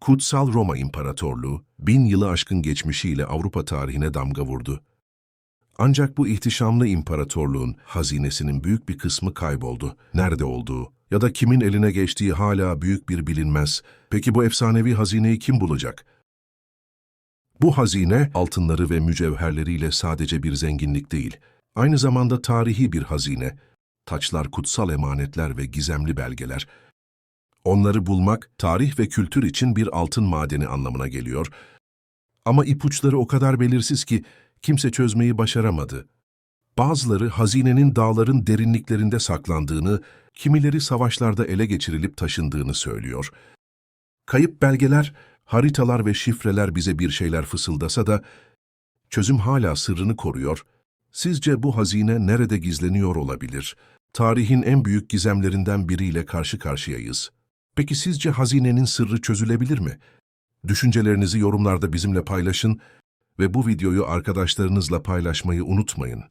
Kutsal Roma İmparatorluğu, bin yılı aşkın geçmişiyle Avrupa tarihine damga vurdu. Ancak bu ihtişamlı imparatorluğun hazinesinin büyük bir kısmı kayboldu. Nerede olduğu ya da kimin eline geçtiği hala büyük bir bilinmez. Peki bu efsanevi hazineyi kim bulacak? Bu hazine altınları ve mücevherleriyle sadece bir zenginlik değil, aynı zamanda tarihi bir hazine. Taçlar, kutsal emanetler ve gizemli belgeler. Onları bulmak, tarih ve kültür için bir altın madeni anlamına geliyor. Ama ipuçları o kadar belirsiz ki kimse çözmeyi başaramadı. Bazıları hazinenin dağların derinliklerinde saklandığını, kimileri savaşlarda ele geçirilip taşındığını söylüyor. Kayıp belgeler, haritalar ve şifreler bize bir şeyler fısıldasa da çözüm hala sırrını koruyor. Sizce bu hazine nerede gizleniyor olabilir? Tarihin en büyük gizemlerinden biriyle karşı karşıyayız. Peki sizce hazinenin sırrı çözülebilir mi? Düşüncelerinizi yorumlarda bizimle paylaşın ve bu videoyu arkadaşlarınızla paylaşmayı unutmayın.